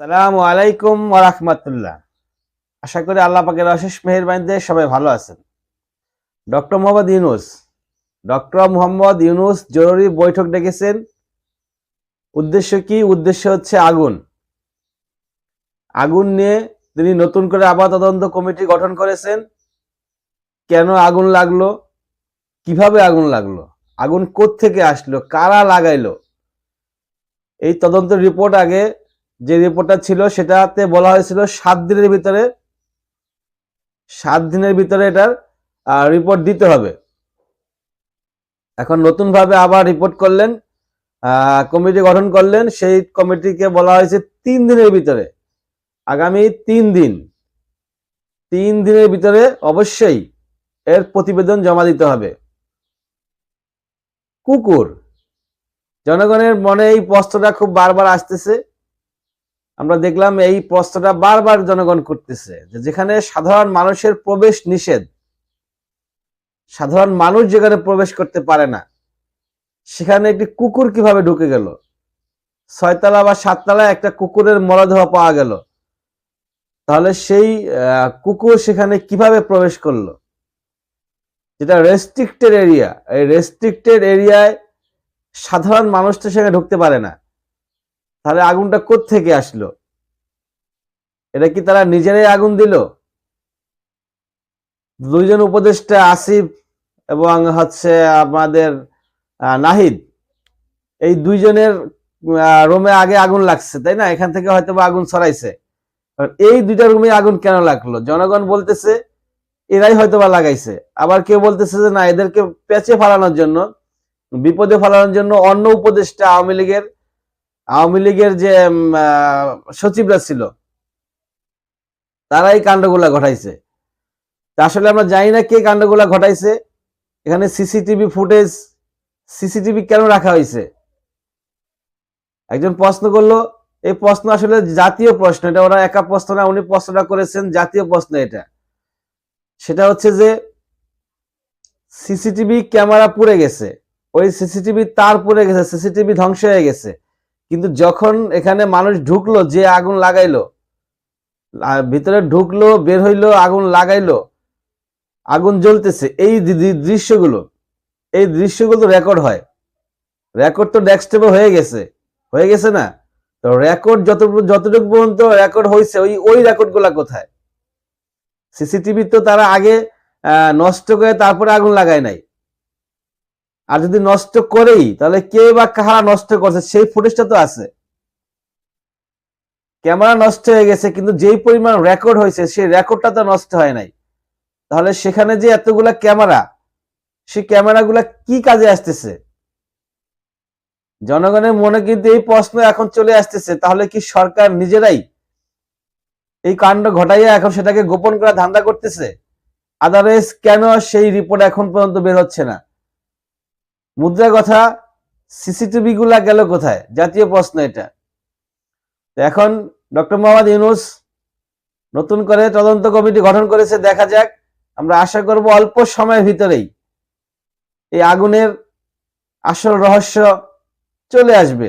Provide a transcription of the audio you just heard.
সালামু আলাইকুম ওরহমতুল্লাহ আশা করি আল্লাহ পাকের অশেষ মেহেরবানিতে সবাই ভালো আছেন। ডক্টর মোহাম্মদ ইউনুস, ডক্টর মোহাম্মদ ইউনুস জরুরি বৈঠক ডেকেছেন। উদ্দেশ্য কি? উদ্দেশ্য হচ্ছে আগুন। আগুন নিয়ে তিনি নতুন করে আবার তদন্ত কমিটি গঠন করেছেন। কেন আগুন লাগল? কীভাবে আগুন লাগল? আগুন থেকে আসলো? কারা লাগাইলো? এই তদন্ত রিপোর্ট আগে যে রিপোর্টটা ছিল সেটাতে বলা হয়েছিল সাত দিনের ভিতরে, সাত দিনের ভিতরে এটার রিপোর্ট দিতে হবে। এখন নতুন ভাবে আবার রিপোর্ট করলেন কমিটি গঠন করলেন, সেই কমিটিকে বলা হয়েছে তিন দিনের ভিতরে। আগামী তিন দিন, তিন দিনের ভিতরে অবশ্যই এর প্রতিবেদন জমা দিতে হবে। কুকুর, জনগণের মনে এই প্রশ্নটা খুব বারবার আসতেছে। আমরা দেখলাম এই প্রশ্নটা বারবার জনগণ করতেছে যে যেখানে সাধারণ মানুষের প্রবেশ নিষেধ, সাধারণ মানুষ যেখানে প্রবেশ করতে পারে না, সেখানে একটি কুকুর কীভাবে ঢুকে গেল? ছয়তলা বা সাততলা একটা কুকুরের মরদেহ পাওয়া গেল। তাহলে সেই কুকুর সেখানে কীভাবে প্রবেশ করল? যেটা রেস্ট্রিক্টেড এরিয়া এই রেস্ট্রিক্টেড এরিয়ায় সাধারণ মানুষ তো সেখানে ঢুকতে পারে না। তাহলে আগুনটা থেকে আসলো? এটা কি তারা নিজেরাই আগুন দিল? দুইজন উপদেষ্টা আসিফ এবং হচ্ছে আমাদের নাহিদ, এই দুইজনের রুমে আগে আগুন লাগছে, তাই না? এখান থেকে হয়তো আগুন ছড়াইছে। এই দুইটা রুমে আগুন কেন লাগল? জনগণ বলতেছে, এরাই হয়তো বা লাগাইছে। আবার কেউ বলতেছে যে না, এদেরকে পেঁচে ফালানোর জন্য, বিপদে ফেলানোর জন্য অন্য উপদেষ্টা আওয়ামী লীগের আওয়ামী লীগের যে সচিবরা ছিল, তারাই কাণ্ডগুলা ঘটাইছে। আসলে আমরা জানি না কে কাণ্ডগুলা ঘটাইছে। এখানে সিসিটিভি ফুটেজ, সিসিটিভি কেন রাখা হয়েছে? একজন প্রশ্ন করল, এই প্রশ্ন আসলে জাতীয় প্রশ্ন, এটা ওরা একা প্রশ্ন না, উনি প্রশ্নটা করেছেন জাতীয় প্রশ্ন এটা। সেটা হচ্ছে যে, সিসিটিভি ক্যামেরা পুড়ে গেছে, ওই সিসিটিভি তার পুড়ে গেছে, সিসিটিভি ধ্বংস হয়ে গেছে। কিন্তু যখন এখানে মানুষ ঢুকলো, যে আগুন লাগাইলো ভিতরে ঢুকলো, বের হইল, আগুন লাগাইলো, আগুন জ্বলতেছে, এই দৃশ্যগুলো এই দৃশ্যগুলো রেকর্ড হয়। রেকর্ড তো ডেস্কটপে হয়ে গেছে। হয়ে গেছে না? তো রেকর্ড যত যতটুকু পর্যন্ত রেকর্ড হয়েছে ওই ওই রেকর্ডগুলা কোথায়? সিসিটিভি তো তারা আগে নষ্ট করে তারপরে আগুন লাগায় নাই। আর যদি নষ্ট করেই, তাহলে কে বা কাহারা নষ্ট করছে? সেই ফুটেজটা তো আছে। ক্যামেরা নষ্ট হয়ে গেছে, কিন্তু যেই পরিমাণ রেকর্ড হয়েছে, সেই রেকর্ডটা তো নষ্ট হয় নাই। তাহলে সেখানে যে এতগুলা ক্যামেরা, সেই ক্যামেরাগুলা কি কাজে আসতেছে? জনগণের মনে কিন্তু এই প্রশ্ন এখন চলে আসতেছে, তাহলে কি সরকার নিজেরাই এই কাণ্ড ঘটাইয়া এখন সেটাকে গোপন করা ধান্দা করতেছে? আদারওয়াইজ কেন সেই রিপোর্ট এখন পর্যন্ত বের হচ্ছে না? মুদ্রা কথা সিসিটিভি গুলা গেল কোথায়? জাতীয় প্রশ্ন এটা। এখন ডক্টর মোহাম্মদ ইউনুস নতুন করে তদন্ত কমিটি গঠন করেছে, দেখা যাক। আমরা আশা করব অল্প সময়ের ভিতরেই এই আগুনের আসল রহস্য চলে আসবে।